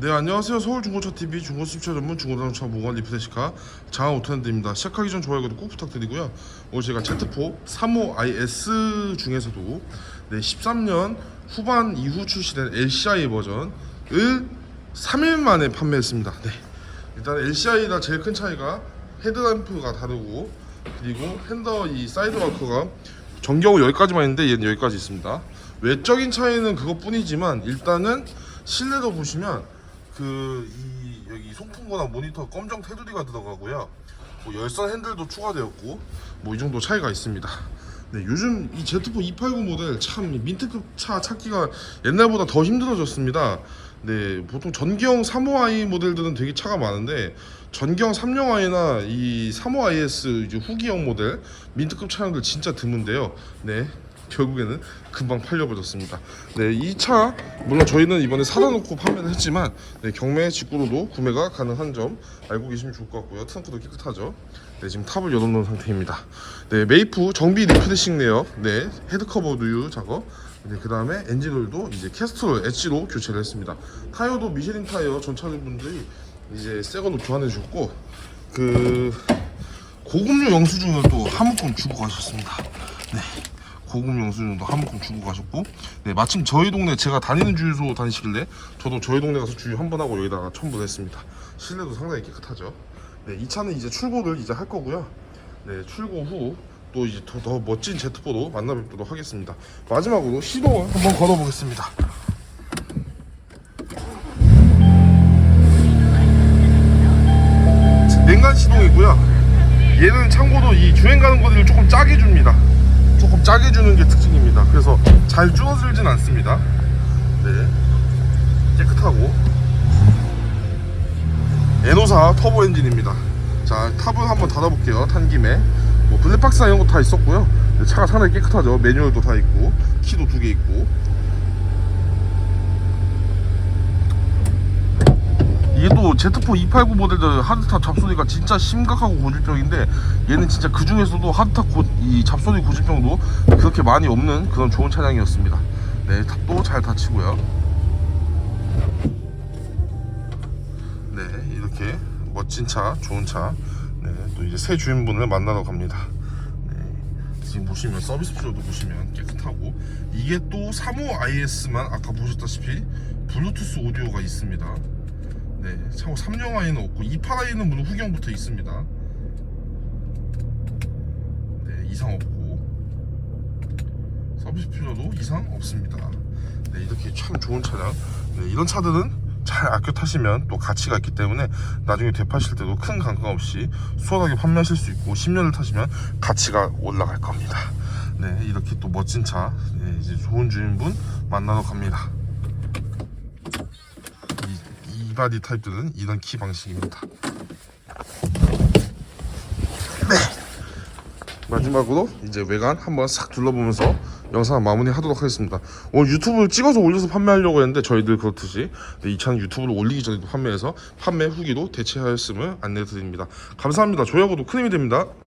네 안녕하세요. 서울 중고차 TV 중고 수입차 전문 중고자동차 보관 리프레시카 장하 오토핸드입니다. 시작하기 전 좋아요 구독 꼭 부탁드리고요. 오늘 제가 Z4 35IS 중에서도 네 13년 후반 이후 출시된 LCI 버전을 3일 만에 판매했습니다. 네 일단 LCI가 제일 큰 차이가 헤드램프가 다르고 그리고 핸더 이 사이드 마커가 전경우 여기까지만 있는데 얘는 여기까지 있습니다. 외적인 차이는 그것뿐이지만 일단은 실내도 보시면 그 이 여기 송풍구나 모니터 검정 테두리가 들어가고요. 뭐 열선 핸들도 추가되었고 뭐 이 정도 차이가 있습니다. 네, 요즘 이 Z4 289 모델 참 민트급 차 찾기가 옛날보다 더 힘들어졌습니다. 네, 보통 전기형 35i 모델들은 되게 차가 많은데 전기형 30i나 이 35is 이제 후기형 모델 민트급 차량들 진짜 드문데요. 네. 결국에는 금방 팔려버렸습니다. 네, 이 차 물론 저희는 이번에 사다 놓고 판매를 했지만 네, 경매 직구로도 구매가 가능한 점 알고 계시면 좋을 것 같고요. 트렁크도 깨끗하죠. 네, 지금 탑을 열어놓은 상태입니다. 네, 메이프 정비 리프레싱 레어, 네, 헤드커버 누유 작업, 네, 그 다음에 엔진오일도 이제 캐스트로 엣지로 교체를 했습니다. 타이어도 미쉐린 타이어 전차주분들이 이제 새 걸로 교환해 줬고 그 고급류 영수증을 또 한 묶음 주고 가셨습니다. 네. 고급 영수증도 한 묶음 주고 가셨고 네 마침 저희 동네 제가 다니는 주유소 다니시길래 저도 저희 동네 가서 주유 한 번 하고 여기다가 첨부했습니다. 실내도 상당히 깨끗하죠. 네 이 차는 이제 출고를 이제 할 거고요. 네 출고 후 또 이제 더, 더 멋진 Z4로 만나 뵙도록 하겠습니다. 마지막으로 시동을 한번 걸어 보겠습니다. 냉간 시동이고요. 얘는 참고로 이 주행 가는 거리를 조금 짜게 줍니다 조금 짜게 주는 게 특징입니다. 그래서 잘 줄어들진 않습니다. 네. 깨끗하고. 에노사 터보 엔진입니다. 자, 탑을 한번 닫아볼게요. 탄 김에. 뭐 블랙박스나 이런 거 다 있었고요. 네, 차가 상당히 깨끗하죠. 매뉴얼도 다 있고, 키도 두 개 있고. 또 Z4 289 모델들 하드탑 잡소리가 진짜 심각하고 고질병인데 얘는 진짜 그 중에서도 하드탑 고, 이 잡소리 고질병도 그렇게 많이 없는 그런 좋은 차량이었습니다. 네, 탑도 잘 닫히고요. 네, 이렇게 멋진 차, 좋은 차. 네, 또 이제 새 주인분을 만나러 갑니다. 네, 지금 보시면 서비스 표도 보시면 깨끗하고 이게 또 35IS만 아까 보셨다시피 블루투스 오디오가 있습니다. 네, 참고 3령 아이는 없고 28아이는 물론 후경부터 있습니다. 네, 이상 없고 서비스 필요도 이상 없습니다. 네, 이렇게 참 좋은 차량. 네, 이런 차들은 잘 아껴 타시면 또 가치가 있기 때문에 나중에 되파실 때도 큰 감각 없이 수월하게 판매하실 수 있고 10년을 타시면 가치가 올라갈 겁니다. 네, 이렇게 또 멋진 차, 네, 이제 좋은 주인분 만나러 갑니다. 이, 이 바디 타입들은 이런 키 방식입니다. 네. 마지막으로 이제 외관 한번 싹 둘러보면서 영상 마무리 하도록 하겠습니다. 오늘 유튜브를 찍어서 올려서 판매하려고 했는데 저희들 그렇듯이 네, 이 차는 유튜브를 올리기 전에도 판매해서 판매 후기도 대체하였음을 안내드립니다. 감사합니다. 구독 큰 힘이 됩니다.